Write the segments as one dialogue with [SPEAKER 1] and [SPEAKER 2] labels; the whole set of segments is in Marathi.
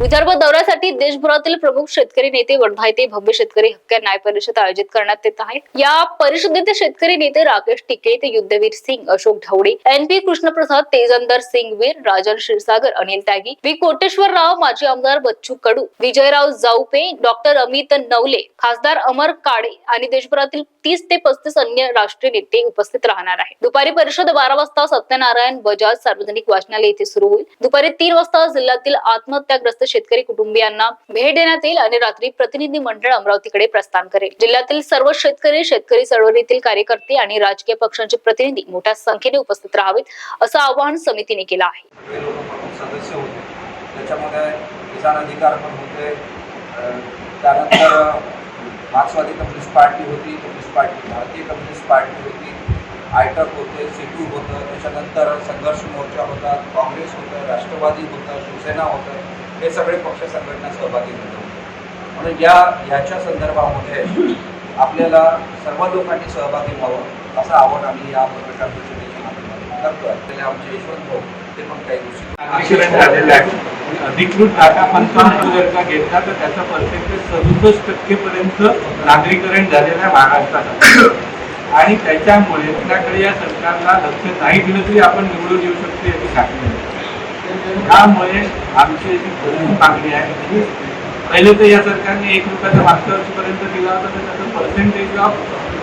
[SPEAKER 1] विदर्भ दौऱ्यासाठी देशभरातील प्रमुख शेतकरी नेते वर्धा येथे भव्य शेतकरी हक्क न्याय परिषद आयोजित करण्यात येत आहे. या परिषदेत शेतकरी नेते Rakesh Tikait Yudhveer Singh Ashok Dhawade N P Krishnaprasad Tejinder Singh Virk Rajan Kshirsagar Anil Tyagi V Koteswararao माजी आमदार बच्चू कडू विजयराव जाऊपे डॉक्टर अमित नवले खासदार अमर काळे आणि देशभरातील तीस ते पस्तीस अन्य राष्ट्रीय नेते उपस्थित राहणार आहेत. दुपारी परिषद बारा वाजता सत्यनारायण बजाज सार्वजनिक वाचनालय येथे सुरू होईल. दुपारी तीन वाजता जिल्ह्यातील आत्महत्याग्रस्त शेतकरी कुटुंबियांना भेट देण्यात येईल आणि रात्री प्रतिनिधी मंडळ अमरावतीकडे प्रस्थान करेल. जिल्ह्यातील सर्व शेतकरी शेतकरी चळवळीतील कार्यकर्ते आणि राजकीय पक्षांचे प्रतिनिधी मोठ्या संख्येने उपस्थित राहावेत असं आवाहन समितीने केलं आहे.
[SPEAKER 2] सदस्य होते. त्याच्यामध्ये किसान अधिकार पण होते. त्यानंतर मार्क्सवादी कम्युनिस्ट पार्टी होती कम्युनिस्ट पार्टी भारतीय कम्युनिस्ट पार्टी होती आयटक होते सिटू होतं त्याच्यानंतर संघर्ष मोर्चा होता काँग्रेस होतं राष्ट्रवादी होतं शिवसेना होतं हे सगळे पक्ष संघटना सहभागी होते. म्हणून या ह्याच्या संदर्भामध्ये आपल्याला सर्व लोकांनी सहभागी व्हावं असं आवड आम्ही या पत्रकार करतो माध्यमातून आमचे यशवंत भाऊ ते पण काही गोष्टी
[SPEAKER 3] अधिकृत डाटा पंचावन्न जर का घेतला तर त्याचा पर्सेंटेज सदुसष्ट टक्केपर्यंत नागरीकरण झालेलं आहे महाराष्ट्रात आणि त्याच्यामुळे त्याकडे या सरकारला लक्ष नाही दिलं तरी आपण निवडून येऊ शकतो याची खात्री आहे त्यामुळे आमची अशी मागणी आहे म्हणजे पहिले तर या सरकारने एक रुपयाचा मागच्या वर्षीपर्यंत दिला होता तर त्याचं पर्सेंटेज ऑफ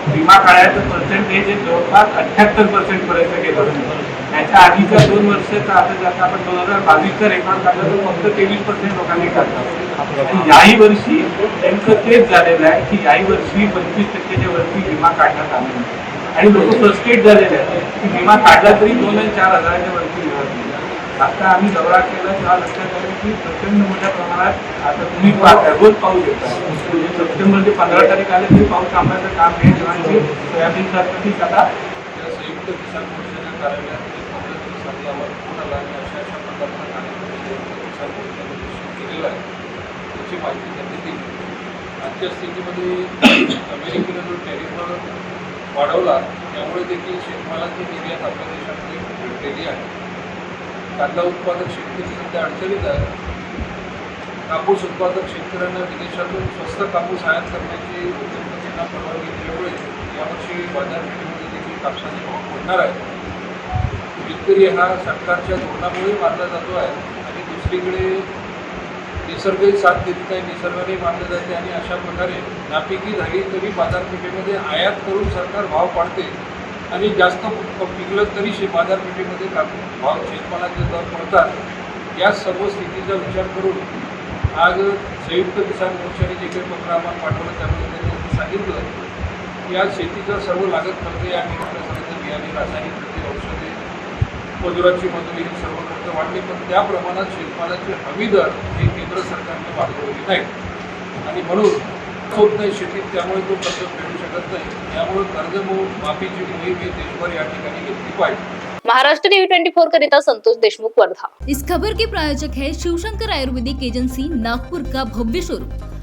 [SPEAKER 3] विमा काढायचं पर्सेंटेज हे जवळपास अठ्ठ्याहत्तर पर्सेंट पर्यंत गेलं होतं. त्याच्या आधीच्या दोन वर्षाचा आता जर आपण दोन हजार बावीसचा रेकॉर्ड काढला तर फक्त तेवीस पर्सेंट लोकांनी काढला. आणि याही वर्षी नेमकं तेच झालेलं आहे की याही वर्षी पंचवीस टक्क्याच्या वरती विमा काढण्यात आले नाही. आणि लोक फ्रस्ट्रेट झालेले आहेत. की विमा काढला तरी दोन आणि चार हजाराच्या वरती विमा. आता आम्ही दौरा केला तेव्हा लक्षात आलं की प्रचंड मोठ्या प्रमाणात आता तुम्ही रोज पाऊस येत आहे. म्हणजे सप्टेंबर ते पंधरा तारीख आले तरी पाऊस थांबण्याचं काम हे जेव्हा सोयाबीन पीक आता
[SPEAKER 2] संयुक्त किसान मोर्चाच्या कार्यालयात एक पंधरा दिवस आधी आम्हाला आणि अशा अशा प्रकारचा कार्यक्रम केलेला आहे. त्याची माहिती त्यांनी दिली. आजच्या स्थितीमध्ये अमेरिकेनं जो टॅरिफर वाढवला त्यामुळे देखील शेतमालाची निर्यात आपल्या देशामध्ये घटलेली आहे. कांदा उत्पादक शेतकरी सध्या अडचणीत आहे. कापूस उत्पादक शेतकऱ्यांना विदेशातून स्वस्त कापूस आयात करण्याची उद्योगपतींना परवानगी दिल्यामुळे यावर्षी बाजारपेठेमध्ये देखील कापसाचे भाव पडणार आहे शेतकरी हा सरकारच्या धोरणामुळे मारला जातो आहे आणि दुसरीकडे निसर्गही साथ देत नाही निसर्गाने मानलं जाते आणि अशा प्रकारे नापिकी झाली तरी बाजारपेठेमध्ये आयात करून सरकार भाव पाडते आणि जास्त पिकलं तरी शे बाजारपेठेमध्ये भाव शेतमालाचे दर पडतात. या सर्व स्थितीचा विचार करून आज संयुक्त किसान मोर्चाने जे काही पत्र आम्हाला पाठवलं त्यामध्ये त्यांनी सांगितलं की आज शेतीचं सर्व लागत खर्च या कीटकनाशकाचे बियाणे रासायनिक खते औषध मजुरांची मजुरी हे सर्व खर्च वाढले पण त्या प्रमाणात शेतमालाचे हमी दर हे केंद्र सरकारने वाढवलेले नाहीत आणि म्हणून होत नाही शेतीत त्यामुळे तो कर्ज फेडू शकत नाही. त्यामुळे कर्ज माफीची मोहीम ही देशभर या ठिकाणी घेतली पाहिजे.
[SPEAKER 1] महाराष्ट्र टीव्ही ट्वेंटी फोर करिता संतोष देशमुख वर्धा.
[SPEAKER 4] इस खबर के प्रायोजक है शिवशंकर आयुर्वेदिक एजेंसी नागपुर का भव्य शोरूम